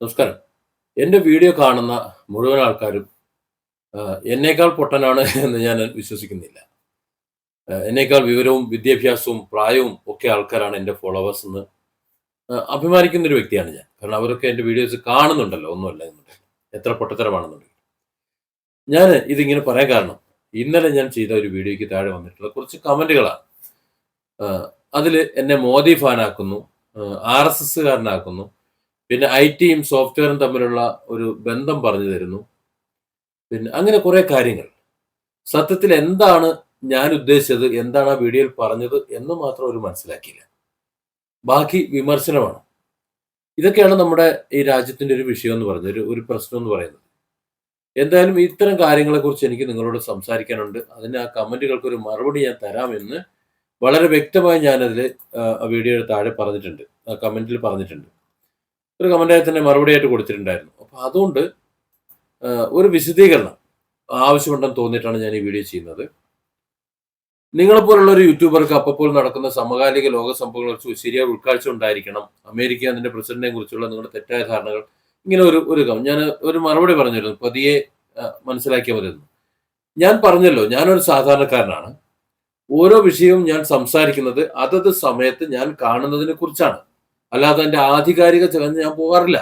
നമസ്കാരം. എന്റെ വീഡിയോ കാണുന്ന മുഴുവൻ ആൾക്കാരും എന്നേക്കാൾ പൊട്ടനാണ് എന്ന് ഞാൻ വിശ്വസിക്കുന്നില്ല. എന്നേക്കാൾ വിവരവും വിദ്യാഭ്യാസവും പ്രായവും ഒക്കെ ആൾക്കാരാണ് എന്റെ ഫോളോവേഴ്സ് എന്ന് അഭിമാനിക്കുന്ന ഒരു വ്യക്തിയാണ് ഞാൻ. കാരണം അവരൊക്കെ എന്റെ വീഡിയോസ് കാണുന്നുണ്ടല്ലോ ഒന്നുമല്ല എന്നുണ്ടെങ്കിൽ. എത്ര പൊട്ടത്തരമാണെന്നുണ്ടെങ്കിൽ. ഞാൻ ഇതിങ്ങനെ പറയാൻ കാരണം ഇന്നലെ ഞാൻ ചെയ്ത ഒരു വീഡിയോയ്ക്ക് താഴെ വന്നിട്ടുള്ള കുറച്ച് കമന്റുകളാണ്. അതിൽ എന്നെ മോദി ഫാനാക്കുന്നു ആർ എസ് എസ്സുകാരനാക്കുന്നു പിന്നെ ഐ ടിയും സോഫ്റ്റ്വെയറും തമ്മിലുള്ള ഒരു ബന്ധം പറഞ്ഞു തരുന്നു. പിന്നെ അങ്ങനെ കുറേ കാര്യങ്ങൾ. സത്യത്തിൽ എന്താണ് ഞാൻ ഉദ്ദേശിച്ചത് എന്താണ് ആ വീഡിയോയിൽ പറഞ്ഞത് എന്ന് മാത്രം ഒരു മനസ്സിലാക്കിയില്ല. ബാക്കി വിമർശനമാണ്. ഇതൊക്കെയാണ് നമ്മുടെ ഈ രാജ്യത്തിന്റെ ഒരു വിഷയം എന്ന് പറയുന്നത് ഒരു ഒരു പ്രശ്നം എന്ന് പറയുന്നത്. എന്തായാലും ഇത്തരം കാര്യങ്ങളെക്കുറിച്ച് എനിക്ക് നിങ്ങളോട് സംസാരിക്കാനുണ്ട്. അതിന് ആ കമന്റുകൾക്ക് ഒരു മറുപടി ഞാൻ തരാമെന്ന് വളരെ വ്യക്തമായി ഞാനതിൽ വീഡിയോയുടെ താഴെ പറഞ്ഞിട്ടുണ്ട്. ആ കമന്റിൽ പറഞ്ഞിട്ടുണ്ട്. ഒരു കമന്റായി തന്നെ മറുപടിയായിട്ട് കൊടുത്തിട്ടുണ്ടായിരുന്നു. അപ്പോൾ അതുകൊണ്ട് ഒരു വിശദീകരണം ആവശ്യമുണ്ടെന്ന് തോന്നിയിട്ടാണ് ഞാൻ ഈ വീഡിയോ ചെയ്യുന്നത്. നിങ്ങളെപ്പോലുള്ള ഒരു യൂട്യൂബർക്ക് അപ്പോൾ നടക്കുന്ന സമകാലിക ലോക സംഭവങ്ങളെ കുറിച്ച് ശരിയായ ഉൾക്കാഴ്ച ഉണ്ടായിരിക്കണം. അമേരിക്ക അതിന്റെ പ്രസിഡന്റിനെ കുറിച്ചുള്ള നിങ്ങളുടെ തെറ്റായ ധാരണകൾ. ഇങ്ങനെ ഒരു ഒരു ഞാൻ ഒരു മറുപടി പറഞ്ഞിരുന്നു. പതിയെ മനസ്സിലാക്കിയാൽ മതിയെന്ന് ഞാൻ പറഞ്ഞല്ലോ ഞാനൊരു സാധാരണക്കാരനാണ്. ഓരോ വിഷയവും ഞാൻ സംസാരിക്കുന്നത് അതത് സമയത്ത് ഞാൻ കാണുന്നതിനെ കുറിച്ചാണ്. അല്ലാതെ എന്റെ ആധികാരിക ചടങ്ങ് ഞാൻ പോകാറില്ല.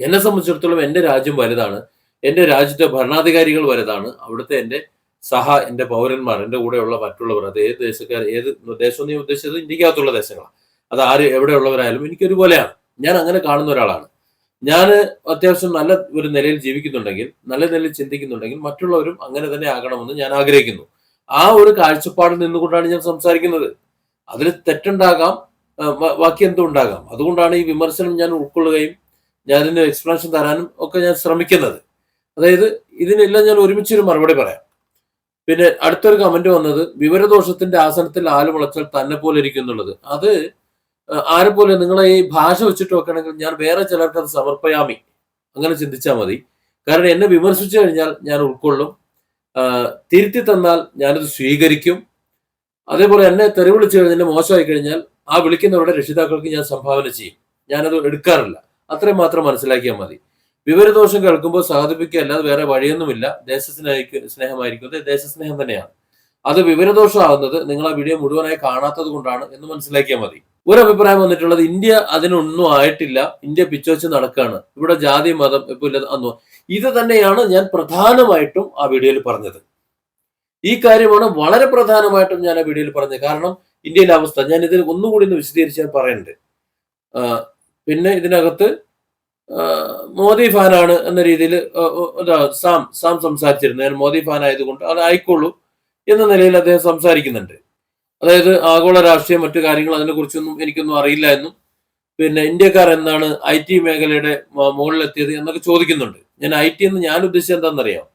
എന്നെ സംബന്ധിച്ചിടത്തോളം എന്റെ രാജ്യം വലുതാണ്. എന്റെ രാജ്യത്തെ ഭരണാധികാരികൾ വലുതാണ്. അവിടുത്തെ എന്റെ സഹ എന്റെ പൗരന്മാർ എന്റെ കൂടെയുള്ള മറ്റുള്ളവർ അത് ഏത് ദേശക്കാർ ഏത് ദേശം നീ ഉദ്ദേശിച്ചത് ഇന്ത്യക്കകത്തുള്ള ദേശങ്ങളാണ് അത് ആര് എവിടെയുള്ളവരായാലും എനിക്കൊരുപോലെയാണ് ഞാൻ അങ്ങനെ കാണുന്ന ഒരാളാണ്. ഞാൻ അത്യാവശ്യം നല്ല ഒരു നിലയിൽ ജീവിക്കുന്നുണ്ടെങ്കിൽ നല്ല നിലയിൽ ചിന്തിക്കുന്നുണ്ടെങ്കിൽ മറ്റുള്ളവരും അങ്ങനെ തന്നെ ആകണമെന്ന് ഞാൻ ആഗ്രഹിക്കുന്നു. ആ ഒരു കാഴ്ചപ്പാടിൽ നിന്നുകൊണ്ടാണ് ഞാൻ സംസാരിക്കുന്നത്. അതിൽ തെറ്റുണ്ടാകാം ബാക്കി എന്തും ഉണ്ടാകാം. അതുകൊണ്ടാണ് ഈ വിമർശനം ഞാൻ ഉൾക്കൊള്ളുകയും ഞാൻ ഇതിന് എക്സ്പ്ലനേഷൻ തരാനും ഒക്കെ ഞാൻ ശ്രമിക്കുന്നത്. അതായത് ഇതിനെല്ലാം ഞാൻ ഒരുമിച്ചൊരു മറുപടി പറയാം. പിന്നെ അടുത്തൊരു കമന്റ് വന്നത് വിവരദോഷത്തിന്റെ ആസനത്തിൽ ആൽ മുളച്ചാൽ തന്നെ പോലെ ഇരിക്കുന്നുള്ളത് അത് ആരെ പോലെ നിങ്ങളെ ഈ ഭാഷ വെച്ചിട്ട് നോക്കുകയാണെങ്കിൽ ഞാൻ വേറെ ചിലർക്ക് അത് സമർപ്പയാമി. അങ്ങനെ ചിന്തിച്ചാൽ മതി. കാരണം എന്നെ വിമർശിച്ചു കഴിഞ്ഞാൽ ഞാൻ ഉൾക്കൊള്ളും. തിരുത്തി തന്നാൽ ഞാനത് സ്വീകരിക്കും. അതേപോലെ എന്നെ തെറിവിളിച്ചു കഴിഞ്ഞാൽ മോശമായി കഴിഞ്ഞാൽ ആ വിളിക്കുന്നവരുടെ രക്ഷിതാക്കൾക്ക് ഞാൻ സംഭാവന ചെയ്യും. ഞാനത് എടുക്കാറില്ല. അത്രയും മാത്രം മനസ്സിലാക്കിയാൽ മതി. വിവരദോഷം കേൾക്കുമ്പോൾ സാധിപ്പിക്കുക അല്ലാതെ വേറെ വഴിയൊന്നുമില്ല. ദേശസ്നേഹിക്കും സ്നേഹമായിരിക്കും അത് ദേശസ്നേഹം തന്നെയാണ്. അത് വിവരദോഷമാകുന്നത് നിങ്ങൾ ആ വീഡിയോ മുഴുവനായി കാണാത്തത് കൊണ്ടാണ് എന്ന് മനസ്സിലാക്കിയാൽ മതി. ഒരു അഭിപ്രായം വന്നിട്ടുള്ളത് ഇന്ത്യ അതിനൊന്നും ആയിട്ടില്ല. ഇന്ത്യ പിച്ചോച്ച് നടക്കുകയാണ് ഇവിടെ ജാതി മതം ഇപ്പൊ ഇല്ല അന്നു ഇത് തന്നെയാണ് ഞാൻ പ്രധാനമായിട്ടും ആ വീഡിയോയിൽ പറഞ്ഞത്. ഈ കാര്യമാണ് വളരെ പ്രധാനമായിട്ടും ഞാൻ ആ വീഡിയോയിൽ പറഞ്ഞത്. കാരണം ഇന്ത്യയിലെ അവസ്ഥ. ഞാൻ ഇതിൽ ഒന്നുകൂടി ഒന്ന് വിശദീകരിച്ച് ഞാൻ പിന്നെ ഇതിനകത്ത് മോദി ഫാനാണ് എന്ന രീതിയിൽ സാം സാം സംസാരിച്ചിരുന്നു ഞാൻ മോദി ഫാൻ ആയതുകൊണ്ട് അത് ആയിക്കോളൂ എന്ന നിലയിൽ അദ്ദേഹം സംസാരിക്കുന്നുണ്ട്. അതായത് ആഗോള രാഷ്ട്രീയം മറ്റു കാര്യങ്ങൾ അതിനെക്കുറിച്ചൊന്നും എനിക്കൊന്നും അറിയില്ല എന്നും പിന്നെ ഇന്ത്യക്കാർ എന്താണ് ഐ ടി മേഖലയുടെ മുകളിലെത്തിയത് എന്നൊക്കെ ചോദിക്കുന്നുണ്ട്. ഞാൻ ഐ ടി എന്ന് ഞാൻ ഉദ്ദേശിച്ചത് എന്താണെന്നറിയാം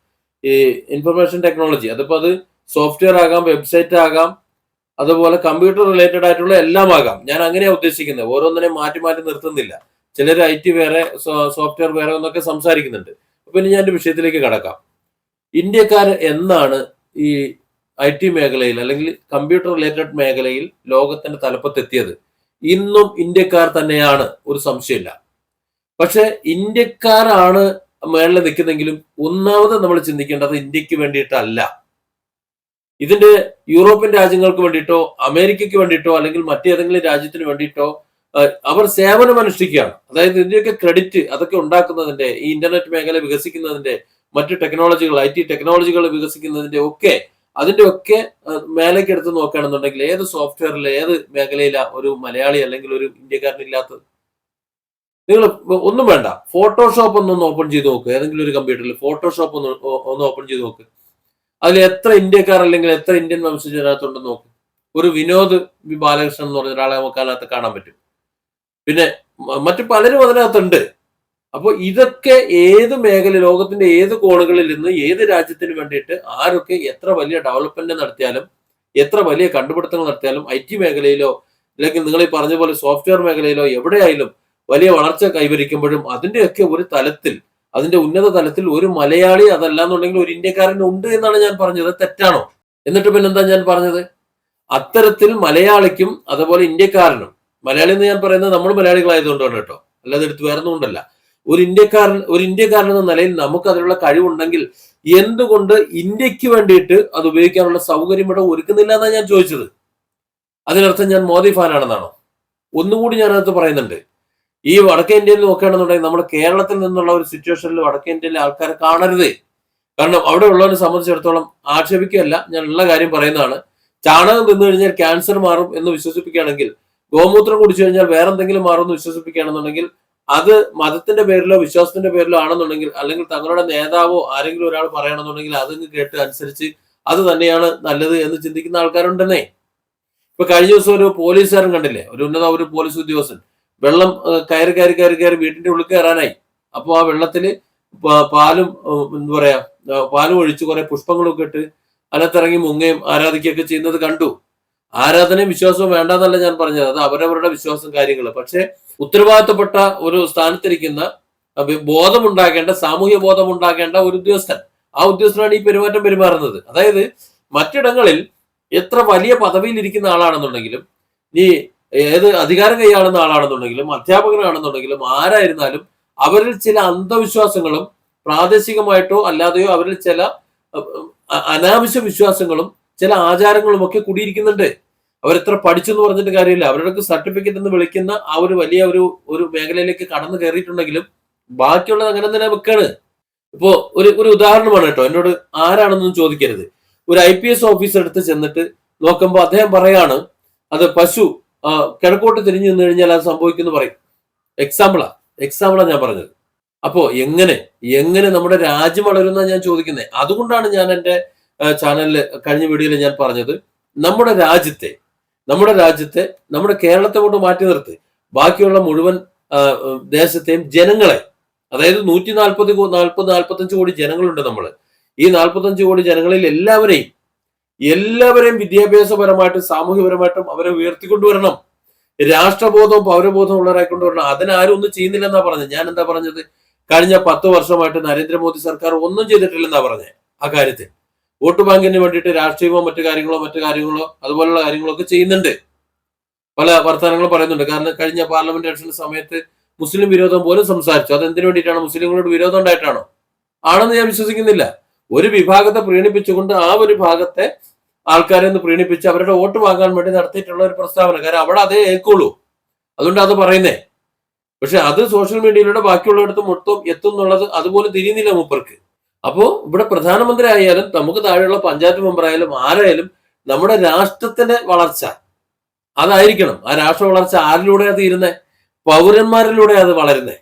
ഈ ഇൻഫർമേഷൻ ടെക്നോളജി. അതിപ്പോൾ അത് സോഫ്റ്റ്വെയർ ആകാം വെബ്സൈറ്റ് ആകാം അതുപോലെ കമ്പ്യൂട്ടർ റിലേറ്റഡ് ആയിട്ടുള്ള എല്ലാം ആകാം. ഞാൻ അങ്ങനെയാണ് ഉദ്ദേശിക്കുന്നത് ഓരോന്നിനെ മാറ്റി മാറ്റി നിർത്തുന്നില്ല. ചിലർ ഐ ടി വേറെ സോഫ്റ്റ്വെയർ വേറെ എന്നൊക്കെ സംസാരിക്കുന്നുണ്ട്. അപ്പൊ ഇനി ഞാൻ എന്റെ വിഷയത്തിലേക്ക് കടക്കാം. ഇന്ത്യക്കാർ എന്നാണ് ഈ ഐ ടി മേഖലയിൽ അല്ലെങ്കിൽ കമ്പ്യൂട്ടർ റിലേറ്റഡ് മേഖലയിൽ ലോകത്തിന്റെ തലപ്പത്തെത്തിയത്? ഇന്നും ഇന്ത്യക്കാർ തന്നെയാണ്. ഒരു സംശയമില്ല. പക്ഷെ ഇന്ത്യക്കാരാണ് മേളിൽ നിൽക്കുന്നെങ്കിലും ഒന്നാമത് നമ്മൾ ചിന്തിക്കേണ്ടത് ഇന്ത്യയ്ക്ക് വേണ്ടിയിട്ടല്ല. ഇതിന്റെ യൂറോപ്യൻ രാജ്യങ്ങൾക്ക് വേണ്ടിയിട്ടോ അമേരിക്കയ്ക്ക് വേണ്ടിയിട്ടോ അല്ലെങ്കിൽ മറ്റേതെങ്കിലും രാജ്യത്തിന് വേണ്ടിയിട്ടോ അവർ സേവനം അനുഷ്ഠിക്കുകയാണ്. അതായത് ഇതിന്റെയൊക്കെ ക്രെഡിറ്റ് അതൊക്കെ ഉണ്ടാക്കുന്നതിന്റെ ഈ ഇന്റർനെറ്റ് മേഖല വികസിക്കുന്നതിന്റെ മറ്റു ടെക്നോളജികൾ ഐ ടി ടെക്നോളജികൾ വികസിക്കുന്നതിന്റെ ഒക്കെ അതിന്റെ ഒക്കെ മേലേക്ക് എടുത്ത് നോക്കുകയാണെന്നുണ്ടെങ്കിൽ ഏത് സോഫ്റ്റ്വെയറിൽ ഏത് മേഖലയില ഒരു മലയാളി അല്ലെങ്കിൽ ഒരു ഇന്ത്യക്കാരനില്ലാത്തത് നിങ്ങൾ ഒന്നും വേണ്ട. ഫോട്ടോഷോപ്പ് ഒന്ന് ഓപ്പൺ ചെയ്ത് നോക്ക്. ഏതെങ്കിലും ഒരു കമ്പ്യൂട്ടറിൽ ഫോട്ടോഷോപ്പ് ഒന്ന് ഒന്ന് ഓപ്പൺ ചെയ്ത് നോക്ക്. അതിൽ എത്ര ഇന്ത്യക്കാർ അല്ലെങ്കിൽ എത്ര ഇന്ത്യൻ വംശജനകത്തുണ്ടെന്ന് നോക്കും. ഒരു വിനോദ് ബാലകൃഷ്ണൻ എന്ന് പറഞ്ഞ ഒരാളെ നമുക്ക് അതിനകത്ത് കാണാൻ പറ്റും. പിന്നെ മറ്റു പലരും അതിനകത്തുണ്ട്. അപ്പോൾ ഇതൊക്കെ ഏത് മേഖല ലോകത്തിന്റെ ഏത് കോണുകളിൽ നിന്ന് ഏത് രാജ്യത്തിന് വേണ്ടിയിട്ട് ആരൊക്കെ എത്ര വലിയ ഡെവലപ്മെന്റ് നടത്തിയാലും എത്ര വലിയ കണ്ടുപിടുത്തങ്ങൾ നടത്തിയാലും ഐ ടി മേഖലയിലോ അല്ലെങ്കിൽ നിങ്ങൾ ഈ പറഞ്ഞ പോലെ സോഫ്റ്റ്വെയർ മേഖലയിലോ എവിടെയായാലും വലിയ വളർച്ച കൈവരിക്കുമ്പോഴും അതിന്റെയൊക്കെ ഒരു തലത്തിൽ അതിന്റെ ഉന്നത തലത്തിൽ ഒരു മലയാളി അതല്ല എന്നുണ്ടെങ്കിൽ ഒരു ഇന്ത്യക്കാരൻ ഉണ്ട് എന്നാണ് ഞാൻ പറഞ്ഞത്. തെറ്റാണോ? എന്നിട്ട് പിന്നെന്താ ഞാൻ പറഞ്ഞത്? അത്തരത്തിൽ മലയാളിക്കും അതുപോലെ ഇന്ത്യക്കാരനും മലയാളി എന്ന് ഞാൻ പറയുന്നത് നമ്മൾ മലയാളികളായതുകൊണ്ടാണ് കേട്ടോ. അല്ലാതെ എടുത്ത് വേറൊന്നുകൊണ്ടല്ല ഒരു ഇന്ത്യക്കാരൻ ഒരു ഇന്ത്യക്കാരൻ എന്ന നിലയിൽ നമുക്ക് അതിനുള്ള കഴിവുണ്ടെങ്കിൽ എന്തുകൊണ്ട് ഇന്ത്യയ്ക്ക് വേണ്ടിയിട്ട് അത് ഉപയോഗിക്കാനുള്ള സൗകര്യം ഇവിടെ ഒരുക്കുന്നില്ല എന്നാണ് ഞാൻ ചോദിച്ചത്? അതിനർത്ഥം ഞാൻ മോദി ഫാനാണെന്നാണോ? ഒന്നുകൂടി ഞാൻ അതിനകത്ത് പറയുന്നുണ്ട്. ഈ വടക്കേ ഇന്ത്യയിൽ നോക്കുകയാണെന്നുണ്ടെങ്കിൽ നമ്മുടെ കേരളത്തിൽ നിന്നുള്ള ഒരു സിറ്റുവേഷനിൽ വടക്കേ ഇന്ത്യയിലെ ആൾക്കാരെ കാണരുത്. കാരണം അവിടെ ഉള്ളവരെ സംബന്ധിച്ചിടത്തോളം ആക്ഷേപിക്കുകയല്ല. ഞാൻ ഉള്ള കാര്യം പറയുന്നതാണ്. ചാണകം തിന്നു കഴിഞ്ഞാൽ ക്യാൻസർ മാറും എന്ന് വിശ്വസിപ്പിക്കുകയാണെങ്കിൽ ഗോമൂത്രം കുടിച്ചു കഴിഞ്ഞാൽ വേറെ എന്തെങ്കിലും മാറും എന്ന് വിശ്വസിപ്പിക്കുകയാണെന്നുണ്ടെങ്കിൽ അത് മതത്തിന്റെ പേരിലോ വിശ്വാസത്തിന്റെ പേരിലോ ആണെന്നുണ്ടെങ്കിൽ അല്ലെങ്കിൽ തങ്ങളുടെ നേതാവോ ആരെങ്കിലും ഒരാൾ പറയണമെന്നുണ്ടെങ്കിൽ അതിന് കേട്ട് അനുസരിച്ച് അത് തന്നെയാണ് നല്ലത് എന്ന് ചിന്തിക്കുന്ന ആൾക്കാരുണ്ടെന്നേ. ഇപ്പൊ കഴിഞ്ഞ ദിവസം ഒരു പോലീസുകാരൻ കണ്ടില്ലേ? ഒരു ഉന്നത ഒരു പോലീസ് ഉദ്യോഗസ്ഥൻ. വെള്ളം കയറി കയറി കയറി കയറി വീട്ടിന്റെ ഉള്ളിൽ കയറാനായി. അപ്പോൾ ആ വെള്ളത്തിൽ പാലും എന്താ പറയാ പാലും ഒഴിച്ച് കുറെ പുഷ്പങ്ങളൊക്കെ ഇട്ട് അതിനകത്തിറങ്ങി മുങ്ങയും ആരാധിക്കുകയൊക്കെ ചെയ്യുന്നത് കണ്ടു. ആരാധനയും വിശ്വാസവും വേണ്ടെന്നല്ല ഞാൻ പറഞ്ഞത്. അത് അവരവരുടെ വിശ്വാസം കാര്യങ്ങൾ പക്ഷെ ഉത്തരവാദിത്തപ്പെട്ട ഒരു സ്ഥാനത്തിരിക്കുന്ന ബോധമുണ്ടാകേണ്ട സാമൂഹ്യ ബോധമുണ്ടാകേണ്ട ഒരു ഉദ്യോഗസ്ഥൻ. ആ ഉദ്യോഗസ്ഥനാണ് ഈ പെരുമാറ്റം പെരുമാറുന്നത്. അതായത് മറ്റിടങ്ങളിൽ എത്ര വലിയ പദവിയിൽ ഇരിക്കുന്ന ആളാണെന്നുണ്ടെങ്കിലും ഈ ഏത് അധികാരം കൈയാളുന്ന ആളാണെന്നുണ്ടെങ്കിലും അധ്യാപകനാണെന്നുണ്ടെങ്കിലും ആരായിരുന്നാലും അവരിൽ ചില അന്ധവിശ്വാസങ്ങളും പ്രാദേശികമായിട്ടോ അല്ലാതെയോ അവരിൽ ചില അനാവശ്യ വിശ്വാസങ്ങളും ചില ആചാരങ്ങളും ഒക്കെ കൂടിയിരിക്കുന്നുണ്ട്. അവരെത്ര പഠിച്ചു എന്ന് പറഞ്ഞിട്ട് കാര്യമില്ല. അവരുടെ സർട്ടിഫിക്കറ്റ് എന്ന് വിളിക്കുന്ന ആ ഒരു വലിയ ഒരു ഒരു മേഖലയിലേക്ക് കടന്നു കയറിയിട്ടുണ്ടെങ്കിലും ബാക്കിയുള്ളത് അങ്ങനെ തന്നെ വെക്കാണ് ഇപ്പോ ഒരു ഒരു ഉദാഹരണമാണ് കേട്ടോ. എന്നോട് ആരാണെന്നൊന്നും ചോദിക്കരുത്. ഒരു ഐ പി എസ് ഓഫീസർ എടുത്ത് ചെന്നിട്ട് നോക്കുമ്പോൾ അദ്ദേഹം പറയാണ് അത് പശു കിഴക്കോട്ട് തിരിഞ്ഞു നിന്ന് കഴിഞ്ഞാൽ അത് സംഭവിക്കുന്നു പറയും. എക്സാമ്പിളാ എക്സാമ്പിളാ ഞാൻ പറഞ്ഞത്. അപ്പോ എങ്ങനെ എങ്ങനെ നമ്മുടെ രാജ്യം വളരുന്ന ഞാൻ ചോദിക്കുന്നത് അതുകൊണ്ടാണ് ഞാൻ എന്റെ ചാനലിൽ കഴിഞ്ഞ വീഡിയോയിൽ ഞാൻ പറഞ്ഞത്. നമ്മുടെ രാജ്യത്തെ നമ്മുടെ രാജ്യത്തെ നമ്മുടെ കേരളത്തെ കൊണ്ട് മാറ്റി നിർത്തി. ബാക്കിയുള്ള മുഴുവൻ ദേശത്തെയും ജനങ്ങളെ അതായത് നൂറ്റി നാൽപ്പത് നാൽപ്പത് നാൽപ്പത്തഞ്ച് കോടി ജനങ്ങളുണ്ട് നമ്മൾ ഈ നാൽപ്പത്തഞ്ച് കോടി ജനങ്ങളിൽ എല്ലാവരെയും എല്ലാവരെയും വിദ്യാഭ്യാസപരമായിട്ടും സാമൂഹ്യപരമായിട്ടും അവരെ ഉയർത്തിക്കൊണ്ടുവരണം. രാഷ്ട്രബോധവും പൗരബോധവും ഉള്ളവരായി കൊണ്ടുവരണം അതിനാരും ഒന്നും ചെയ്യുന്നില്ലെന്നാ പറഞ്ഞത്. ഞാൻ എന്താ പറഞ്ഞത്? കഴിഞ്ഞ പത്ത് വർഷമായിട്ട് നരേന്ദ്രമോദി സർക്കാർ ഒന്നും ചെയ്തിട്ടില്ലെന്നാ പറഞ്ഞത് ആ കാര്യത്തിൽ. വോട്ട് ബാങ്കിന് വേണ്ടിയിട്ട് രാഷ്ട്രീയമോ മറ്റു കാര്യങ്ങളോ മറ്റു കാര്യങ്ങളോ അതുപോലുള്ള കാര്യങ്ങളൊക്കെ ചെയ്യുന്നുണ്ട്. പല വർത്തമാനങ്ങളും പറയുന്നുണ്ട്. കാരണം കഴിഞ്ഞ പാർലമെന്റ് ഇലക്ഷൻ സമയത്ത് മുസ്ലിം വിരോധം പോലും സംസാരിച്ചു. അത് എന്തിനു വേണ്ടിയിട്ടാണ് മുസ്ലിങ്ങളോട് വിരോധം ഉണ്ടായിട്ടാണോ? ആണെന്ന് ഞാൻ വിശ്വസിക്കുന്നില്ല. ഒരു വിഭാഗത്തെ പ്രീണിപ്പിച്ചുകൊണ്ട് ആ ഒരു ഭാഗത്തെ ആൾക്കാരെ ഒന്ന് പ്രീണിപ്പിച്ച് അവരുടെ വോട്ട് വാങ്ങാൻ വേണ്ടി നടത്തിയിട്ടുള്ള ഒരു പ്രസ്താവന. കാരണം അവിടെ അതേ ഏൽക്കുള്ളൂ. അതുകൊണ്ട് അത് പറയുന്നേ. പക്ഷെ അത് സോഷ്യൽ മീഡിയയിലൂടെ ബാക്കിയുള്ളിടത്ത് മൊത്തം എത്തും എന്നുള്ളത് അതുപോലെ തിരിയുന്നില്ല മൂപ്പർക്ക്. അപ്പോ ഇവിടെ പ്രധാനമന്ത്രി ആയാലും നമുക്ക് താഴെയുള്ള പഞ്ചായത്ത് മെമ്പറായാലും ആരായാലും നമ്മുടെ രാഷ്ട്രത്തിന്റെ വളർച്ച അതായിരിക്കണം. ആ രാഷ്ട്ര വളർച്ച ആരിലൂടെയാണ് തീരുന്നത് പൗരന്മാരിലൂടെ അത് വളരുന്നേ.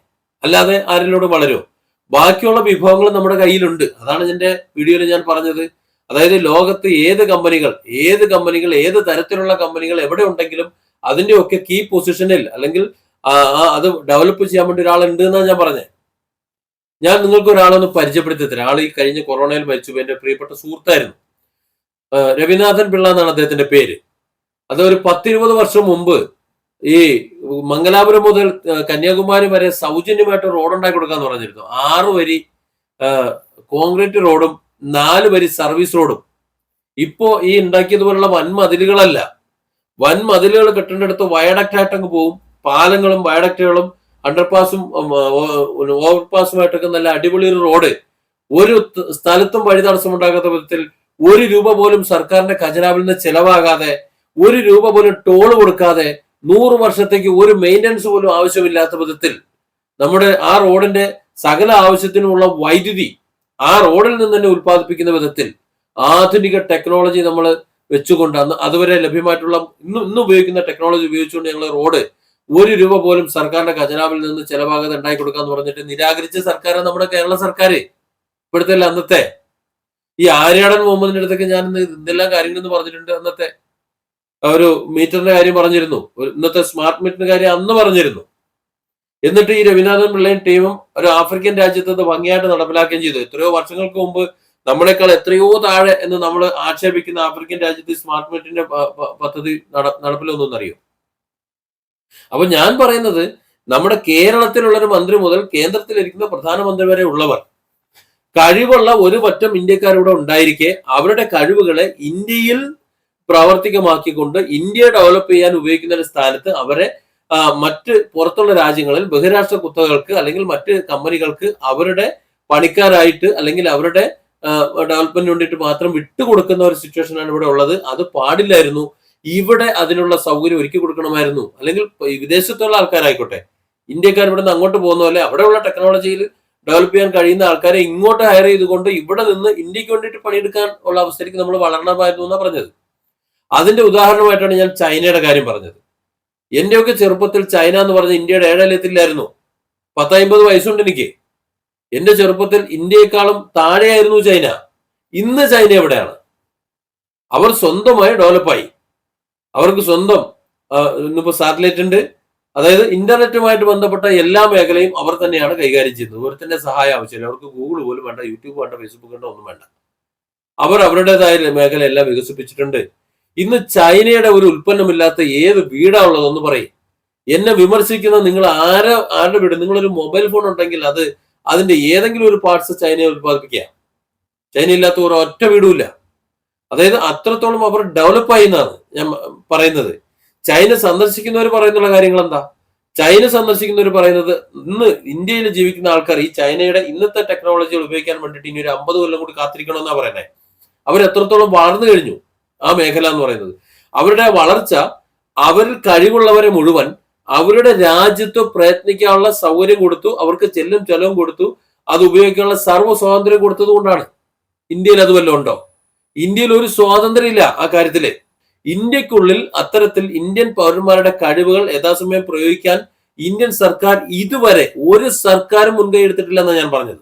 അല്ലാതെ ആരിലൂടെ വളരുമോ ബാക്കിയുള്ള വിഭവങ്ങൾ നമ്മുടെ കയ്യിലുണ്ട്. അതാണ് എന്റെ വീഡിയോയിൽ ഞാൻ പറഞ്ഞത്. അതായത് ലോകത്ത് ഏത് കമ്പനികൾ ഏത് കമ്പനികൾ ഏത് തരത്തിലുള്ള കമ്പനികൾ എവിടെ ഉണ്ടെങ്കിലും അതിന്റെ ഒക്കെ കീ പൊസിഷനിൽ അല്ലെങ്കിൽ അത് ഡെവലപ്പ് ചെയ്യാൻ വേണ്ടി ഒരാളുണ്ട് എന്നാണ് ഞാൻ പറഞ്ഞത് ഞാൻ നിങ്ങൾക്ക് ഒരാളൊന്ന് പരിചയപ്പെടുത്തി തരാം. ആൾ ഈ കഴിഞ്ഞ കൊറോണയിൽ മരിച്ചു. എന്റെ പ്രിയപ്പെട്ട സുഹൃത്തായിരുന്നു. രവിനാഥൻ പിള്ള എന്നാണ് അദ്ദേഹത്തിന്റെ പേര്. അത് ഒരു പത്തിരുപത് വർഷം മുമ്പ് ഈ മംഗലാപുരം മുതൽ കന്യാകുമാരി വരെ സൗജന്യമായിട്ട് റോഡ് ഉണ്ടാക്കി കൊടുക്കാന്ന് പറഞ്ഞിരുന്നു. ആറ് വരി കോൺക്രീറ്റ് റോഡും നാല് വരി സർവീസ് റോഡും. ഇപ്പോ ഈ ഉണ്ടാക്കിയതുപോലുള്ള വൻ മതിലുകളല്ല വൻ മതിലുകൾ കെട്ടേണ്ടടുത്ത് വയഡക്റ്റ് ആയിട്ട് അങ്ങ് പോവും. പാലങ്ങളും വയഡക്റ്റുകളും അണ്ടർപാസും ഓവർപാസും ഓവർപാസുമായിട്ടൊക്കെ നല്ല അടിപൊളി ഒരു റോഡ്. ഒരു സ്ഥലത്തും വഴി തടസ്സമുണ്ടാകാത്ത വിധത്തിൽ ഒരു രൂപ പോലും സർക്കാരിന്റെ ഖജനാവിൽ നിന്ന് ചെലവാകാതെ ഒരു രൂപ പോലും ടോൾ കൊടുക്കാതെ നൂറ് വർഷത്തേക്ക് ഒരു മെയിന്റനൻസ് പോലും ആവശ്യമില്ലാത്ത വിധത്തിൽ നമ്മുടെ ആ റോഡിന്റെ സകല ആവശ്യത്തിനുമുള്ള വൈദ്യുതി ആ റോഡിൽ നിന്ന് തന്നെ ഉൽപ്പാദിപ്പിക്കുന്ന വിധത്തിൽ ആധുനിക ടെക്നോളജി നമ്മൾ വെച്ചുകൊണ്ട് അന്ന് അതുവരെ ലഭ്യമായിട്ടുള്ള ഇന്ന് ഇന്ന് ഉപയോഗിക്കുന്ന ടെക്നോളജി ഉപയോഗിച്ചുകൊണ്ട് ഞങ്ങൾ റോഡ് ഒരു രൂപ പോലും സർക്കാരിന്റെ ഖജനാവിൽ നിന്ന് ചെലവാകാതെ ഉണ്ടാക്കി കൊടുക്കാന്ന് പറഞ്ഞിട്ട് നിരാകരിച്ച സർക്കാർ നമ്മുടെ കേരള സർക്കാർ. ഇപ്പോഴത്തെ അന്നത്തെ ഈ ആര്യാടൻ മുഹമ്മദിന്റെ അടുത്തൊക്കെ ഞാൻ ഇന്ന് എന്തെല്ലാം കാര്യങ്ങളെന്ന് പറഞ്ഞിട്ടുണ്ട് അന്നത്തെ. ഒരു മീറ്ററിന്റെ കാര്യം പറഞ്ഞിരുന്നു. ഇന്നത്തെ സ്മാർട്ട് മീറ്ററിന്റെ കാര്യം അന്ന് പറഞ്ഞിരുന്നു. എന്നിട്ട് ഈ രവിനാഥൻ പിള്ളയും ടീമും ഒരു ആഫ്രിക്കൻ രാജ്യത്ത് അത് ഭംഗിയായിട്ട് നടപ്പിലാക്കുകയും ചെയ്തു. എത്രയോ വർഷങ്ങൾക്ക് മുമ്പ് നമ്മളെക്കാൾ എത്രയോ താഴെ എന്ന് നമ്മൾ ആക്ഷേപിക്കുന്ന ആഫ്രിക്കൻ രാജ്യത്ത് സ്മാർട്ട് മീറ്ററിന്റെ പദ്ധതി നടപ്പിൽ ഒന്നൊന്നറിയോ അപ്പൊ ഞാൻ പറയുന്നത് നമ്മുടെ കേരളത്തിലുള്ള ഒരു മന്ത്രി മുതൽ കേന്ദ്രത്തിലിരിക്കുന്ന പ്രധാനമന്ത്രി വരെ ഉള്ളവർ കഴിവുള്ള ഒരു പറ്റം ഇന്ത്യക്കാരിവിടെ ഉണ്ടായിരിക്കെ അവരുടെ കഴിവുകളെ ഇന്ത്യയിൽ പ്രാവർത്തികമാക്കിക്കൊണ്ട് ഇന്ത്യ ഡെവലപ്പ് ചെയ്യാൻ ഉപയോഗിക്കുന്ന ഒരു സ്ഥാനത്ത് അവരെ മറ്റ് പുറത്തുള്ള രാജ്യങ്ങളിൽ ബഹിരാഷ്ട്ര കുത്തകൾക്ക് അല്ലെങ്കിൽ മറ്റ് കമ്പനികൾക്ക് അവരുടെ പണിക്കാരായിട്ട് അല്ലെങ്കിൽ അവരുടെ ഡെവലപ്മെന്റിന് വേണ്ടിയിട്ട് മാത്രം വിട്ടുകൊടുക്കുന്ന ഒരു സിറ്റുവേഷൻ ആണ് ഇവിടെ ഉള്ളത്. അത് പാടില്ലായിരുന്നു. ഇവിടെ അതിനുള്ള സൗകര്യം ഒരുക്കി കൊടുക്കണമായിരുന്നു. അല്ലെങ്കിൽ വിദേശത്തുള്ള ആൾക്കാരായിക്കോട്ടെ. ഇന്ത്യക്കാർ ഇവിടെ നിന്ന് അങ്ങോട്ട് പോകുന്ന പോലെ അവിടെയുള്ള ടെക്നോളജിയിൽ ഡെവലപ്പ് ചെയ്യാൻ കഴിയുന്ന ആൾക്കാരെ ഇങ്ങോട്ട് ഹയർ ചെയ്തുകൊണ്ട് ഇവിടെ നിന്ന് ഇന്ത്യയ്ക്ക് വേണ്ടിയിട്ട് പണിയെടുക്കാൻ ഉള്ള അവസ്ഥയിലേക്ക് നമ്മൾ വളരണമായിരുന്നു എന്നാണ് പറഞ്ഞത്. അതിന്റെ ഉദാഹരണമായിട്ടാണ് ഞാൻ ചൈനയുടെ കാര്യം പറഞ്ഞത്. എന്റെയൊക്കെ ചെറുപ്പത്തിൽ ചൈന എന്ന് പറഞ്ഞ ഇന്ത്യയുടെ ഏഴാലയത്തില്ലായിരുന്നു പത്തമ്പത് വയസ്സുണ്ട് എനിക്ക്. എന്റെ ചെറുപ്പത്തിൽ ഇന്ത്യയെക്കാളും താഴെയായിരുന്നു ചൈന. ഇന്ന് ചൈന എവിടെയാണ്? അവർ സ്വന്തമായി ഡെവലപ്പായി അവർക്ക് സ്വന്തം ഇന്നിപ്പോ സാറ്റലൈറ്റ് ഉണ്ട്. അതായത് ഇന്റർനെറ്റുമായിട്ട് ബന്ധപ്പെട്ട എല്ലാ മേഖലയും അവർ തന്നെയാണ് കൈകാര്യം ചെയ്യുന്നത്. ഒരുത്തന്റെ സഹായം ആവശ്യമില്ല. അവർക്ക് ഗൂഗിൾ പോലും വേണ്ട യൂട്യൂബ് വേണ്ട ഫേസ്ബുക്ക് വേണ്ട ഒന്നും വേണ്ട. അവർ അവരുടേതായ മേഖല എല്ലാം വികസിപ്പിച്ചിട്ടുണ്ട്. ഇന്ന് ചൈനയുടെ ഒരു ഉൽപ്പന്നമില്ലാത്ത ഏത് വീടാ ഉള്ളതെന്ന് പറയും. എന്നെ വിമർശിക്കുന്ന നിങ്ങൾ ആരെ ആരുടെ വീട്? നിങ്ങളൊരു മൊബൈൽ ഫോൺ ഉണ്ടെങ്കിൽ അത് അതിന്റെ ഏതെങ്കിലും ഒരു പാർട്സ് ചൈനയെ ഉൽപ്പാദിപ്പിക്കുക. ചൈന ഇല്ലാത്ത ഒരു ഒറ്റ വീടുമില്ല. അതായത് അത്രത്തോളം അവർ ഡെവലപ്പ് എന്നാണ് ഞാൻ പറയുന്നത്. ചൈന സന്ദർശിക്കുന്നവർ പറയുന്നുള്ള കാര്യങ്ങൾ എന്താ ചൈന സന്ദർശിക്കുന്നവർ പറയുന്നത് ഇന്ന് ഇന്ത്യയിൽ ജീവിക്കുന്ന ആൾക്കാർ ഈ ചൈനയുടെ ഇന്നത്തെ ടെക്നോളജികൾ ഉപയോഗിക്കാൻ വേണ്ടിയിട്ട് ഇനി ഒരു അമ്പത് കൊല്ലം കൂടി കാത്തിരിക്കണമെന്നാണ് പറയുന്നത് അവർ എത്രത്തോളം വളർന്നു കഴിഞ്ഞു. ആ മേഖല എന്ന് പറയുന്നത്. അവരുടെ വളർച്ച അവരിൽ കഴിവുള്ളവരെ മുഴുവൻ അവരുടെ രാജ്യത്ത് പ്രയത്നിക്കാനുള്ള സൗകര്യം കൊടുത്തു അവർക്ക് ചെല്ലും ചെലവും കൊടുത്തു അത് ഉപയോഗിക്കാനുള്ള സർവ സ്വാതന്ത്ര്യം കൊടുത്തത് കൊണ്ടാണ്. ഇന്ത്യയിൽ അത് വല്ലതും ഉണ്ടോ? ഇന്ത്യയിൽ ഒരു സ്വാതന്ത്ര്യം ഇല്ല ആ കാര്യത്തിൽ. ഇന്ത്യക്കുള്ളിൽ അത്തരത്തിൽ ഇന്ത്യൻ പൗരന്മാരുടെ കഴിവുകൾ യഥാസമയം പ്രയോഗിക്കാൻ ഇന്ത്യൻ സർക്കാർ ഇതുവരെ ഒരു സർക്കാരും മുൻകൈ എടുത്തിട്ടില്ല എന്നാണ് ഞാൻ പറഞ്ഞത്.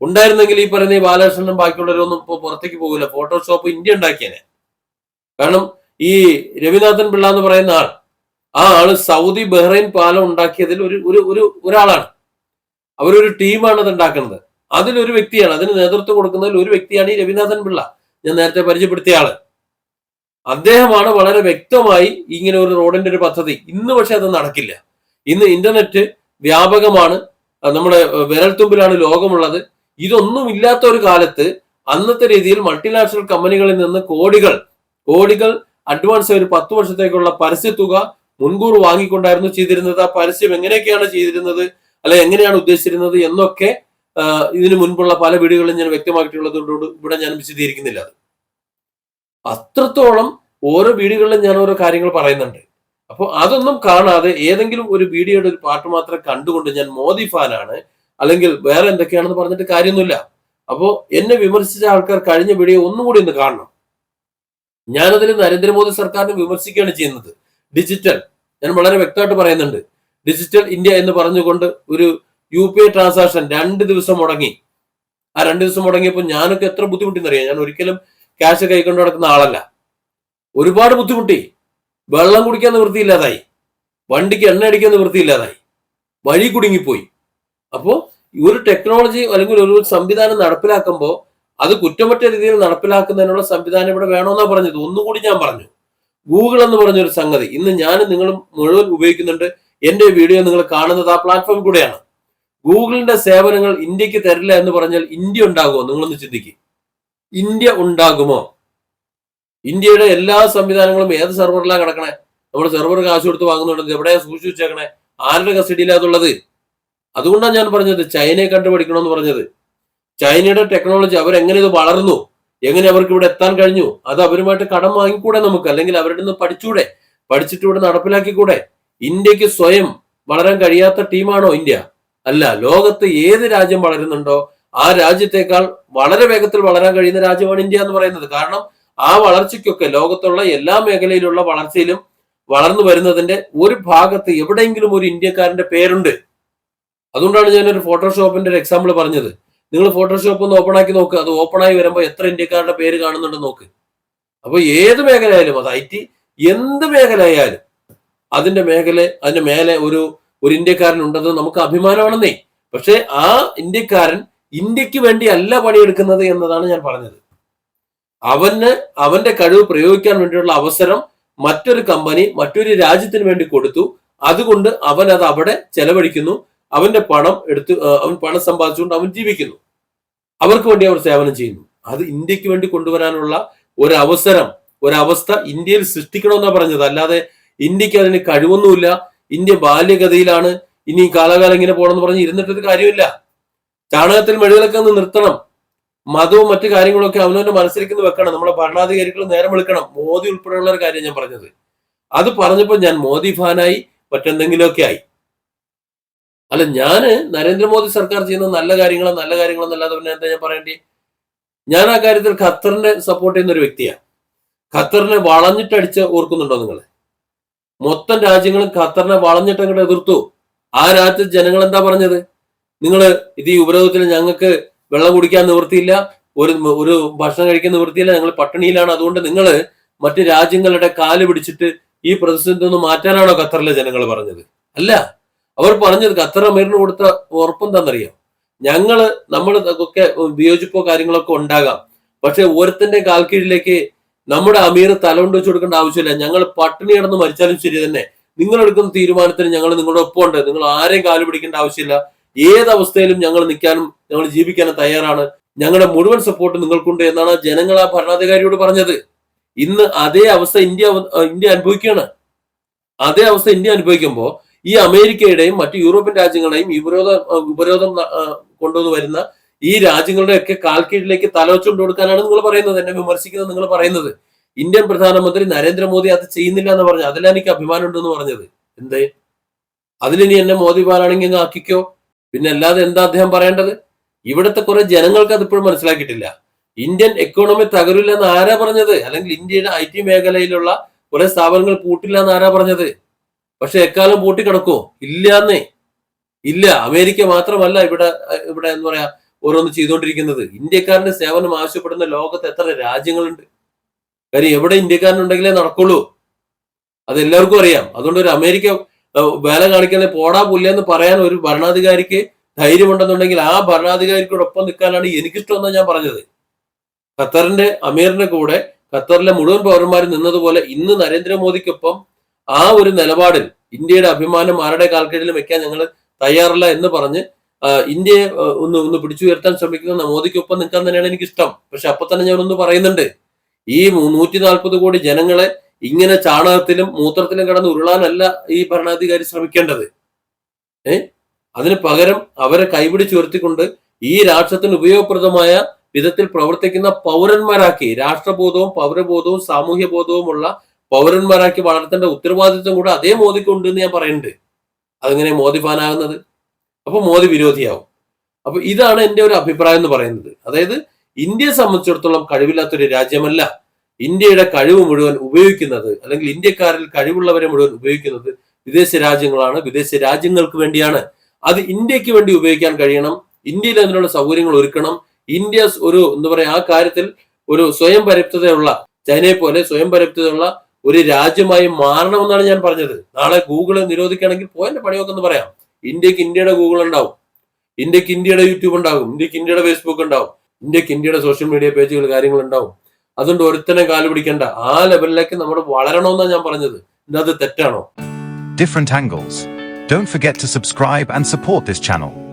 ഉണ്ടായിരുന്നെങ്കിൽ ഈ പറയുന്ന ഈ ബാലകൃഷ്ണനും ബാക്കിയുള്ളവരൊന്നും ഇപ്പൊ പുറത്തേക്ക് പോകില്ല ഫോട്ടോഷോപ്പ് ഇന്ത്യ ഉണ്ടാക്കിയേനെ. കാരണം ഈ രവിനാഥൻ പിള്ള എന്ന് പറയുന്ന ആൾ ആ ആൾ സൗദി ബഹ്റൈൻ പാലം ഉണ്ടാക്കിയതിൽ ഒരു ഒരു ഒരു ഒരാളാണ്. അവരൊരു ടീമാണ് അത് ഉണ്ടാക്കുന്നത്. അതിലൊരു വ്യക്തിയാണ് അതിന് നേതൃത്വം കൊടുക്കുന്നതിൽ ഒരു വ്യക്തിയാണ് ഈ രവിനാഥൻ പിള്ള. ഞാൻ നേരത്തെ പരിചയപ്പെടുത്തിയ ആൾ. അദ്ദേഹമാണ് വളരെ വ്യക്തമായി ഇങ്ങനെ ഒരു റോഡിന്റെ ഒരു പദ്ധതി. ഇന്ന് പക്ഷെ അത് നടക്കില്ല. ഇന്ന് ഇന്റർനെറ്റ് വ്യാപകമാണ്. നമ്മുടെ വിരൽത്തുമ്പിലാണ് ലോകമുള്ളത്. ഇതൊന്നും ഇല്ലാത്ത ഒരു കാലത്ത് അന്നത്തെ രീതിയിൽ മൾട്ടിനാഷണൽ കമ്പനികളിൽ നിന്ന് കോടികൾ കോടികൾ അഡ്വാൻസ് ഒരു പത്ത് വർഷത്തേക്കുള്ള പരസ്യ തുക മുൻകൂർ വാങ്ങിക്കൊണ്ടായിരുന്നു ചെയ്തിരുന്നത്. ആ പരസ്യം എങ്ങനെയൊക്കെയാണ് ചെയ്തിരുന്നത്? അല്ലെ എങ്ങനെയാണ് ഉദ്ദേശിച്ചിരുന്നത് എന്നൊക്കെ ഇതിനു മുൻപുള്ള പല വീഡിയോകളും ഞാൻ വ്യക്തമാക്കിയിട്ടുള്ളതുകൊണ്ട് ഇവിടെ ഞാൻ വിശദീകരിക്കുന്നില്ല അത്. അത്രത്തോളം ഓരോ വീടുകളിലും ഞാൻ ഓരോ കാര്യങ്ങൾ പറയുന്നുണ്ട്. അപ്പോൾ അതൊന്നും കാണാതെ ഏതെങ്കിലും ഒരു വീഡിയോയുടെ ഒരു പാട്ട് മാത്രം കണ്ടുകൊണ്ട് ഞാൻ മോദി ഫാനാണ്. അല്ലെങ്കിൽ വേറെ എന്തൊക്കെയാണെന്ന് പറഞ്ഞിട്ട് കാര്യമൊന്നുമില്ല. അപ്പോൾ എന്നെ വിമർശിച്ച ആൾക്കാർ കഴിഞ്ഞ വീഡിയോ ഒന്നും കൂടി ഒന്ന് കാണണം. ഞാനതിൽ നരേന്ദ്രമോദി സർക്കാരിനെ വിമർശിക്കുകയാണ് ചെയ്യുന്നത്. ഡിജിറ്റൽ ഞാൻ വളരെ വ്യക്തമായിട്ട് പറയുന്നുണ്ട്. ഡിജിറ്റൽ ഇന്ത്യ എന്ന് പറഞ്ഞുകൊണ്ട് ഒരു യു പി ഐ ട്രാൻസാക്ഷൻ രണ്ട് ദിവസം മുടങ്ങി. ആ രണ്ട് ദിവസം മുടങ്ങിയപ്പോൾ ഞാനൊക്കെ എത്ര ബുദ്ധിമുട്ടിന്നറിയാം ഞാൻ ഒരിക്കലും ക്യാഷ് കൈകൊണ്ട് നടക്കുന്ന ആളല്ല. ഒരുപാട് ബുദ്ധിമുട്ടി. വെള്ളം കുടിക്കാൻ നിവൃത്തിയില്ലാതായി. വണ്ടിക്ക് എണ്ണ അടിക്കാൻ നിവൃത്തിയില്ലാതായി. വഴി കുടുങ്ങിപ്പോയി. അപ്പോൾ ഒരു ടെക്നോളജി അല്ലെങ്കിൽ ഒരു സംവിധാനം നടപ്പിലാക്കുമ്പോൾ അത് കുറ്റമറ്റ രീതിയിൽ നടപ്പിലാക്കുന്നതിനുള്ള സംവിധാനം ഇവിടെ വേണമെന്നാ പറഞ്ഞത്. ഒന്നുകൂടി ഞാൻ പറഞ്ഞു. ഗൂഗിൾ എന്ന് പറഞ്ഞൊരു സംഗതി. ഇന്ന് ഞാനും നിങ്ങളും മുഴുവൻ ഉപയോഗിക്കുന്നുണ്ട്. എന്റെ വീഡിയോ നിങ്ങൾ കാണുന്നത് ആ പ്ലാറ്റ്ഫോം കൂടെയാണ്. ഗൂഗിളിന്റെ സേവനങ്ങൾ ഇന്ത്യയ്ക്ക് തരില്ല എന്ന് പറഞ്ഞാൽ ഇന്ത്യ ഉണ്ടാകുമോ? നിങ്ങളൊന്ന് ചിന്തിക്കും. ഇന്ത്യ ഉണ്ടാകുമോ? ഇന്ത്യയുടെ എല്ലാ സംവിധാനങ്ങളും ഏത് സെർവറിലാണ് കിടക്കണേ? നമ്മുടെ സെർവർ കാശ് കൊടുത്ത് വാങ്ങുന്നുണ്ടെങ്കിൽ എവിടെയാണ് സൂക്ഷിച്ചു വെച്ചേക്കണേ? ആരുടെ കസ്റ്റഡിയിലാതുള്ളത് അതുകൊണ്ടാണ് ഞാൻ പറഞ്ഞത് ചൈനയെ കണ്ടുപിടിക്കണമെന്ന് പറഞ്ഞത്. ചൈനയുടെ ടെക്നോളജി അവരെങ്ങനെ ഇത് വളർന്നു? എങ്ങനെ അവർക്ക് ഇവിടെ എത്താൻ കഴിഞ്ഞു? അത് അവരുമായിട്ട് കടം വാങ്ങിക്കൂടെ നമുക്ക്? അല്ലെങ്കിൽ അവരുടെ നിന്ന് പഠിച്ചൂടെ? പഠിച്ചിട്ട് ഇവിടെ നടപ്പിലാക്കിക്കൂടെ? ഇന്ത്യയ്ക്ക് സ്വയം വളരാൻ കഴിയാത്ത ടീമാണോ ഇന്ത്യ? അല്ല ലോകത്ത് ഏത് രാജ്യം വളരുന്നുണ്ടോ ആ രാജ്യത്തേക്കാൾ വളരെ വേഗത്തിൽ വളരാൻ കഴിയുന്ന രാജ്യമാണ് ഇന്ത്യ എന്ന് പറയുന്നത്. കാരണം ആ വളർച്ചയ്ക്കൊക്കെ ലോകത്തുള്ള എല്ലാ മേഖലയിലുള്ള വളർച്ചയിലും വളർന്നു വരുന്നതിന്റെ ഒരു ഭാഗത്ത് എവിടെയെങ്കിലും ഒരു ഇന്ത്യക്കാരന്റെ പേരുണ്ട്. അതുകൊണ്ടാണ് ഞാൻ ഒരു ഫോട്ടോഷോപ്പിന്റെ ഒരു എക്സാമ്പിൾ പറഞ്ഞത്. നിങ്ങൾ ഫോട്ടോഷോപ്പ് ഒന്ന് ഓപ്പൺ ആക്കി നോക്ക്. അത് ഓപ്പൺ ആയി വരുമ്പോൾ എത്ര ഇന്ത്യക്കാരുടെ പേര് കാണുന്നുണ്ട് നോക്ക്. അപ്പോൾ ഏത് മേഖലയായാലും അത് ഐ ടി എന്ത് മേഖല ആയാലും അതിന്റെ മേഖല അതിന്റെ മേലെ ഒരു ഒരു ഇന്ത്യക്കാരൻ ഉണ്ടെന്ന് നമുക്ക് അഭിമാനമാണെന്നേ. പക്ഷെ ആ ഇന്ത്യക്കാരൻ ഇന്ത്യയ്ക്ക് വേണ്ടി അല്ല പണിയെടുക്കുന്നത് എന്നതാണ് ഞാൻ പറഞ്ഞത്. അവന് അവന്റെ കഴിവ് പ്രയോഗിക്കാൻ വേണ്ടിയുള്ള അവസരം മറ്റൊരു കമ്പനി മറ്റൊരു രാജ്യത്തിന് വേണ്ടി കൊടുത്തു. അതുകൊണ്ട് അവൻ അത് അവിടെ ചെലവഴിക്കുന്നു. അവന്റെ പണം എടുത്ത് അവൻ പണം സമ്പാദിച്ചുകൊണ്ട് അവൻ ജീവിക്കുന്നു. അവർക്ക് വേണ്ടി അവർ സേവനം ചെയ്യുന്നു. അത് ഇന്ത്യയ്ക്ക് വേണ്ടി കൊണ്ടുവരാനുള്ള ഒരു അവസരം ഒരവസ്ഥ ഇന്ത്യയിൽ സൃഷ്ടിക്കണമെന്നാണ് പറഞ്ഞത്. അല്ലാതെ ഇന്ത്യയ്ക്ക് അതിന് കഴിവൊന്നുമില്ല. ഇന്ത്യ ബാല്യഗതിയിലാണ്. ഇനി കാലാകാലം ഇങ്ങനെ പോകണമെന്ന് പറഞ്ഞ് ഇരുന്നിട്ടൊരു കാര്യമില്ല. ചാണകത്തിൽ മെഴുകലൊക്കെ ഒന്ന് നിർത്തണം. മതവും മറ്റു കാര്യങ്ങളൊക്കെ അവനവന്റെ മനസ്സിലേക്ക് വെക്കണം. നമ്മുടെ ഭരണാധികാരികൾ നേരം വിളിക്കണം. മോദി ഉൾപ്പെടെയുള്ള ഒരു കാര്യം ഞാൻ പറഞ്ഞത്. അത് പറഞ്ഞപ്പോൾ ഞാൻ മോദി ഫാനായി മറ്റെന്തെങ്കിലുമൊക്കെ ആയി. അല്ല ഞാൻ നരേന്ദ്രമോദി സർക്കാർ ചെയ്യുന്ന നല്ല കാര്യങ്ങളോ നല്ല കാര്യങ്ങളോ എന്നല്ലാതെ പിന്നെ എന്താ ഞാൻ പറയേണ്ടി? ഞാൻ ആ കാര്യത്തിൽ ഖത്തറിനെ സപ്പോർട്ട് ചെയ്യുന്ന ഒരു വ്യക്തിയാണ്. ഖത്തറിനെ വളഞ്ഞിട്ടടിച്ച് ഓർക്കുന്നുണ്ടോ നിങ്ങൾ മൊത്തം രാജ്യങ്ങളും ഖത്തറിനെ വളഞ്ഞിട്ട് അങ്ങോട്ട് എതിർത്തു. ആ രാജ്യത്തെ ജനങ്ങൾ എന്താ പറഞ്ഞത്? നിങ്ങൾ ഇത് ഈ ഉപരോധത്തിൽ ഞങ്ങൾക്ക് വെള്ളം കുടിക്കാൻ നിവൃത്തിയില്ല ഒരു ഒരു ഭക്ഷണം കഴിക്കാൻ നിവൃത്തിയില്ല ഞങ്ങൾ പട്ടിണിയിലാണ്. അതുകൊണ്ട് നിങ്ങൾ മറ്റു രാജ്യങ്ങളുടെ കാൽ പിടിച്ചിട്ട് ഈ പ്രതിസന്ധി ഒന്ന് മാറ്റാനാണോ ഖത്തറിലെ ജനങ്ങൾ പറഞ്ഞത്? അല്ല. അവർ പറഞ്ഞത് ഖത്തർ അമീറിന് കൊടുത്ത ഉറപ്പെന്താണെന്നറിയാം ഞങ്ങൾ നമ്മൾ ഒക്കെ വിയോജിപ്പോ കാര്യങ്ങളൊക്കെ ഉണ്ടാകാം. പക്ഷെ ഓരത്തിന്റെ കാൽ കീഴിലേക്ക് നമ്മുടെ അമീർ തലകൊണ്ട് വെച്ച് കൊടുക്കേണ്ട ആവശ്യമില്ല. ഞങ്ങൾ പട്ടിണി കിടന്ന് മരിച്ചാലും ശരി തന്നെ. നിങ്ങൾ എടുക്കുന്ന തീരുമാനത്തിന് ഞങ്ങൾ നിങ്ങളുടെ ഒപ്പമുണ്ട് നിങ്ങൾ ആരെയും കാൽ പിടിക്കേണ്ട ആവശ്യമില്ല. ഏത് അവസ്ഥയിലും ഞങ്ങൾ നിൽക്കാനും ഞങ്ങൾ ജീവിക്കാനും തയ്യാറാണ്. ഞങ്ങളുടെ മുഴുവൻ സപ്പോർട്ട് നിങ്ങൾക്കുണ്ട് എന്നാണ് ജനങ്ങൾ ആ ഭരണാധികാരിയോട് പറഞ്ഞത്. ഇന്ന് അതേ അവസ്ഥ ഇന്ത്യ ഇന്ത്യ അനുഭവിക്കുകയാണ്. അതേ അവസ്ഥ ഇന്ത്യ അനുഭവിക്കുമ്പോൾ ഈ അമേരിക്കയുടെയും മറ്റു യൂറോപ്യൻ രാജ്യങ്ങളുടെയും ഉപരോധ ഉപരോധം കൊണ്ടുവന്ന് വരുന്ന ഈ രാജ്യങ്ങളുടെ ഒക്കെ കാൽക്കീഴിലേക്ക് തലവച്ചുകൊണ്ട് കൊടുക്കാനാണ് നിങ്ങൾ പറയുന്നത് എന്നെ വിമർശിക്കുന്നത് നിങ്ങൾ പറയുന്നത്. ഇന്ത്യൻ പ്രധാനമന്ത്രി നരേന്ദ്രമോദി അത് ചെയ്യുന്നില്ല എന്ന് പറഞ്ഞു അതിലാണ് എനിക്ക് അഭിമാനം ഉണ്ടെന്ന് പറഞ്ഞത്. എന്തേ? അതിലിനി എന്നെ മോദി പാലാണെങ്കിൽ ആക്കിക്കോ. പിന്നെ അല്ലാതെ എന്താ അദ്ദേഹം പറയേണ്ടത്? ഇവിടുത്തെ കുറെ ജനങ്ങൾക്ക് അത് ഇപ്പോഴും മനസ്സിലാക്കിയിട്ടില്ല. ഇന്ത്യൻ എക്കോണമി തകരില്ല എന്ന് ആരാ പറഞ്ഞത്? അല്ലെങ്കിൽ ഇന്ത്യയുടെ ഐ ടി മേഖലയിലുള്ള കുറെ സ്ഥാപനങ്ങൾ പൂട്ടില്ല എന്ന് ആരാ പറഞ്ഞത്? പക്ഷെ എക്കാലം പൂട്ടിക്കിടക്കുമോ ഇല്ലാന്നേ. ഇല്ല അമേരിക്ക മാത്രമല്ല ഇവിടെ ഇവിടെ എന്താ പറയാ ഓരോന്ന് ചെയ്തുകൊണ്ടിരിക്കുന്നത്. ഇന്ത്യക്കാരന്റെ സേവനം ആവശ്യപ്പെടുന്ന ലോകത്ത് എത്ര രാജ്യങ്ങളുണ്ട്. കാര്യം എവിടെ ഇന്ത്യക്കാരനുണ്ടെങ്കിലേ നടക്കുള്ളൂ. അതെല്ലാവർക്കും അറിയാം. അതുകൊണ്ട് ഒരു അമേരിക്ക വേല കാണിക്കാതെ പോടാ പുല്ലെന്ന് പറയാൻ ഒരു ഭരണാധികാരിക്ക് ധൈര്യമുണ്ടെന്നുണ്ടെങ്കിൽ ആ ഭരണാധികാരിക്കോടൊപ്പം നിൽക്കാനാണ് എനിക്കിഷ്ടമെന്നാണ് ഞാൻ പറഞ്ഞത്. ഖത്തറിന്റെ അമീറിന്റെ കൂടെ ഖത്തറിലെ മുഴുവൻ പൗരന്മാരും നിന്നതുപോലെ ഇന്ന് നരേന്ദ്രമോദിക്കൊപ്പം ആ ഒരു നിലപാടിൽ ഇന്ത്യയുടെ അഭിമാനം ആരുടെ കാൽക്കീഴിലും വെക്കാൻ ഞങ്ങൾ തയ്യാറല്ല എന്ന് പറഞ്ഞ് ഇന്ത്യയെ ഒന്ന് ഒന്ന് പിടിച്ചുയർത്താൻ ശ്രമിക്കുന്ന മോദിക്കൊപ്പം നിൽക്കാൻ തന്നെയാണ് എനിക്ക് ഇഷ്ടം പക്ഷെ അപ്പൊ തന്നെ ഞാൻ ഒന്ന് പറയുന്നുണ്ട്. ഈ നൂറ്റി നാൽപ്പത് കോടി ജനങ്ങളെ ഇങ്ങനെ ചാണകത്തിലും മൂത്രത്തിലും കടന്ന് ഉരുളാനല്ല ഈ ഭരണാധികാരി ശ്രമിക്കേണ്ടത്. ഏ? അതിന് പകരം അവരെ കൈപിടിച്ചുയർത്തിക്കൊണ്ട് ഈ രാഷ്ട്രത്തിന് ഉപയോഗപ്രദമായ വിധത്തിൽ പ്രവർത്തിക്കുന്ന പൗരന്മാരാക്കി രാഷ്ട്രബോധവും പൗരബോധവും സാമൂഹ്യ ബോധവുമുള്ള പൗരന്മാരാക്കി വളർത്തേണ്ട ഉത്തരവാദിത്വം കൂടെ അതേ മോദിക്കുണ്ട് എന്ന് ഞാൻ പറയുന്നുണ്ട്. അതെങ്ങനെ മോദി ഫാനാകുന്നത്? അപ്പൊ മോദി വിരോധിയാവും. അപ്പൊ ഇതാണ് എന്റെ ഒരു അഭിപ്രായം എന്ന് പറയുന്നത്. അതായത് ഇന്ത്യയെ സംബന്ധിച്ചിടത്തോളം കഴിവില്ലാത്തൊരു രാജ്യമല്ല ഇന്ത്യയുടെ കഴിവ് മുഴുവൻ ഉപയോഗിക്കുന്നത് അല്ലെങ്കിൽ ഇന്ത്യക്കാരിൽ കഴിവുള്ളവരെ മുഴുവൻ ഉപയോഗിക്കുന്നത് വിദേശ രാജ്യങ്ങളാണ് വിദേശ രാജ്യങ്ങൾക്ക് വേണ്ടിയാണ്. അത് ഇന്ത്യയ്ക്ക് വേണ്ടി ഉപയോഗിക്കാൻ കഴിയണം ഇന്ത്യയിൽ അതിനുള്ള സൗകര്യങ്ങൾ ഒരുക്കണം. ഇന്ത്യ ഒരു എന്താ പറയാ ആ കാര്യത്തിൽ ഒരു സ്വയം പര്യാപ്തതയുള്ള ചൈനയെ പോലെ സ്വയം പര്യാപ്തതയുള്ള ഒരു രാജ്യമായി മാറണമെന്നാണ് ഞാൻ പറഞ്ഞത്. നാളെ ഗൂഗിൾ നിരോധിക്കുകയാണെങ്കിൽ പോയെന്റെ പണിയൊക്കെ എന്ന് പറയാം. ഇന്ത്യയ്ക്ക് ഇന്ത്യയുടെ ഗൂഗിൾ ഉണ്ടാവും. ഇന്ത്യയ്ക്ക് ഇന്ത്യയുടെ യൂട്യൂബ് ഉണ്ടാകും ഇന്ത്യയ്ക്ക് ഇന്ത്യയുടെ ഫേസ്ബുക്ക് ഉണ്ടാവും. ഇന്ത്യയ്ക്ക് ഇന്ത്യയുടെ സോഷ്യൽ മീഡിയ പേജുകൾ കാര്യങ്ങൾ ഉണ്ടാവും. അതുകൊണ്ട് ഒരുത്തനെ കാൽ പിടിക്കേണ്ട. ആ ലെവലിലേക്ക് നമ്മൾ വളരണമെന്നാണ് ഞാൻ പറഞ്ഞത്. ഇന്നത് തെറ്റാണോ? Different angles. Don't forget to subscribe and support this channel.